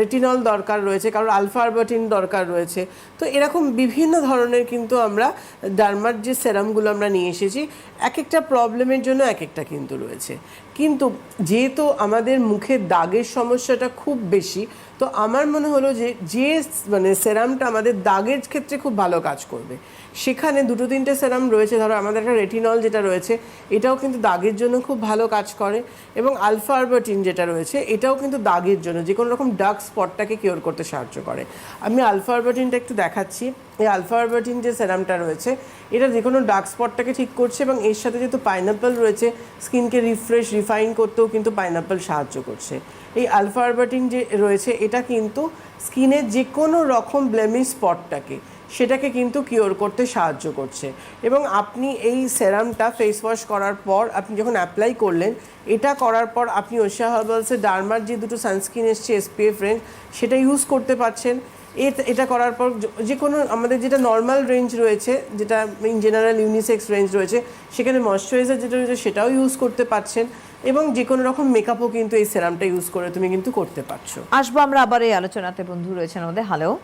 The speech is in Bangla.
রেটিনল দরকার রয়েছে কারোর আলফারবাটিন দরকার রয়েছে। তো এরকম বিভিন্ন ধরনের কিন্তু আমরা ডার্মার যে সেরামগুলো আমরা নিয়ে এসেছি এক একটা প্রবলেমের জন্য এক একটা কিন্তু রয়েছে। কিন্তু যেহেতু আমাদের মুখে দাগের সমস্যাটা খুব বেশি, তো আমার মনে হলো যে যে মানে সেরামটা আমাদের দাগের ক্ষেত্রে খুব ভালো কাজ করবে। সেখানে দুটো তিনটে সেরাম রয়েছে, ধরো আমাদের একটা রেটিনল যেটা রয়েছে, এটাও কিন্তু দাগের জন্য খুব ভালো কাজ করে। এবং আলফা আরবাটিন যেটা রয়েছে, এটাও কিন্তু দাগের জন্য, যে কোনো রকম ডার্ক স্পটটাকে কিওর করতে সাহায্য করে। আমি আলফা আরবাটিনটা একটু দেখাচ্ছি। এই আলফা যে সেরামটা রয়েছে, এটা যে কোনো ডার্ক স্পটটাকে ঠিক করছে এবং এর সাথে যেহেতু পাইনাপল রয়েছে স্কিনকে রিফ্রেশ রিফাইন করতেও কিন্তু পাইনাপল সাহায্য করছে। এই আলফা যে রয়েছে, এটা কিন্তু স্কিনের যে কোনো রকম ব্লেমিশ স্পটটাকে সেটাকে কিন্তু কিওর করতে সাহায্য করছে। এবং আপনি এই সেরামটা ফেস ওয়াশ করার পর, আপনি যখন অ্যাপ্লাই করলেন, এটা করার পর আপনি ওশিয়া হার্বালসের ডার্মার যে দুটো সানস্ক্রিন এসছে এসপিএফ রেঞ্জ সেটা ইউজ করতে পারছেন। এটা করার পর যে- কোনো আমাদের যেটা নর্মাল রেঞ্জ রয়েছে, যেটা ইন জেনারেল ইউনিসেক্স রেঞ্জ রয়েছে, সেখানে ময়শ্চারাইজার যেটা রয়েছে সেটাও ইউজ করতে পারছেন এবং যে কোনো রকম মেকআপও কিন্তু এই সেরামটা ইউজ করে তুমি কিন্তু করতে পারছ। আসব আমরা আবার এই আলোচনাতে, বন্ধু রয়েছেন আমাদের হ্যালো